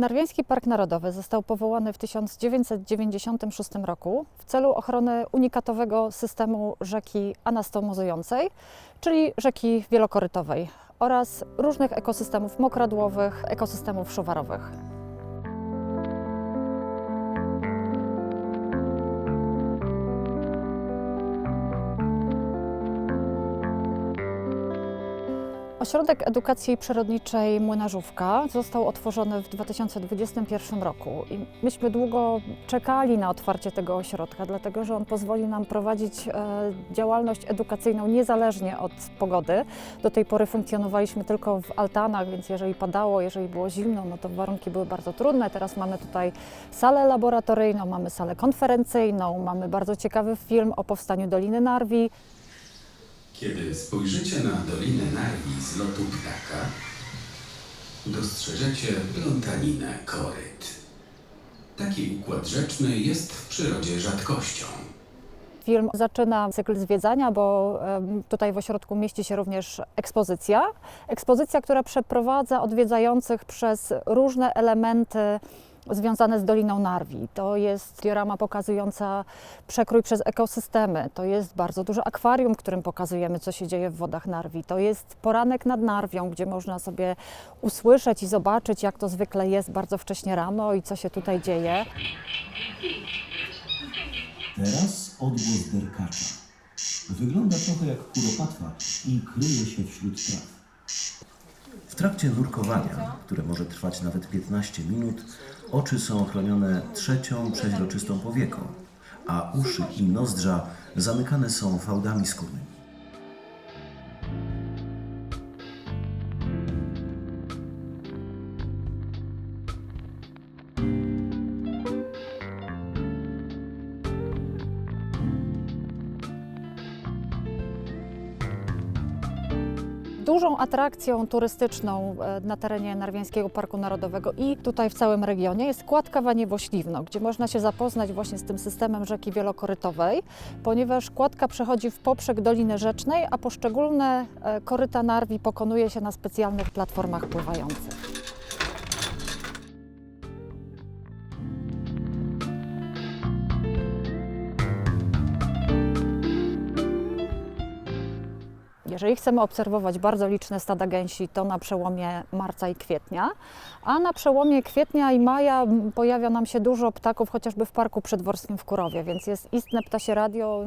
Narwiański Park Narodowy został powołany w 1996 roku w celu ochrony unikatowego systemu rzeki anastomozującej, czyli rzeki wielokorytowej oraz różnych ekosystemów mokradłowych, ekosystemów szuwarowych. Ośrodek Edukacji Przyrodniczej Młynarzówka został otworzony w 2021 roku i myśmy długo czekali na otwarcie tego ośrodka, dlatego że on pozwoli nam prowadzić e, działalność edukacyjną niezależnie od pogody. Do tej pory funkcjonowaliśmy tylko w altanach, więc jeżeli padało, jeżeli było zimno, no to warunki były bardzo trudne. Teraz mamy tutaj salę laboratoryjną, mamy salę konferencyjną, mamy bardzo ciekawy film o powstaniu Doliny Narwi. Kiedy spojrzycie na Dolinę Narwi z lotu ptaka, dostrzeżecie plątaninę koryt. Taki układ rzeczny jest w przyrodzie rzadkością. Film zaczyna cykl zwiedzania, bo tutaj w ośrodku mieści się również ekspozycja. Ekspozycja, która przeprowadza odwiedzających przez różne elementy związane z Doliną Narwi. To jest diorama pokazująca przekrój przez ekosystemy. To jest bardzo duże akwarium, którym pokazujemy, co się dzieje w wodach Narwi. To jest poranek nad Narwią, gdzie można sobie usłyszeć i zobaczyć, jak to zwykle jest bardzo wcześnie rano i co się tutaj dzieje. Teraz odgłos derkacza. Wygląda trochę jak kuropatwa i kryje się wśród traw. Trakcie nurkowania, które może trwać nawet 15 minut, oczy są ochronione trzecią przeźroczystą powieką, a uszy i nozdrza zamykane są fałdami skórnymi. Dużą atrakcją turystyczną e, na terenie Narwiańskiego Parku Narodowego i tutaj w całym regionie jest kładka Waniewo-Śliwno, gdzie można się zapoznać właśnie z tym systemem rzeki wielokorytowej, ponieważ kładka przechodzi w poprzek Doliny Rzecznej, a poszczególne e, koryta Narwi pokonuje się na specjalnych platformach pływających. Jeżeli chcemy obserwować bardzo liczne stada gęsi, to na przełomie marca i kwietnia, a na przełomie kwietnia i maja pojawia nam się dużo ptaków, chociażby w Parku Przedworskim w Kurowie, więc jest istne ptasie radio.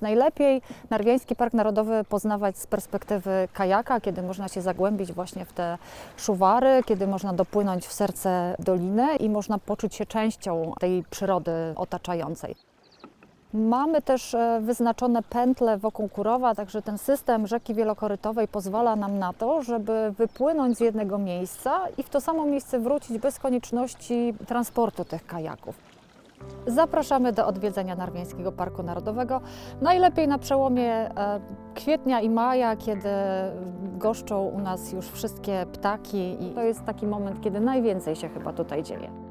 Najlepiej Narwiański Park Narodowy poznawać z perspektywy kajaka, kiedy można się zagłębić właśnie w te szuwary, kiedy można dopłynąć w serce doliny i można poczuć się częścią tej przyrody otaczającej. Mamy też e, wyznaczone pętle wokół Kurowa, także ten system rzeki wielokorytowej pozwala nam na to, żeby wypłynąć z jednego miejsca i w to samo miejsce wrócić bez konieczności transportu tych kajaków. Zapraszamy do odwiedzenia Narwiańskiego Parku Narodowego. Najlepiej na przełomie e, kwietnia i maja, kiedy goszczą u nas już wszystkie ptaki i to jest taki moment, kiedy najwięcej się chyba tutaj dzieje.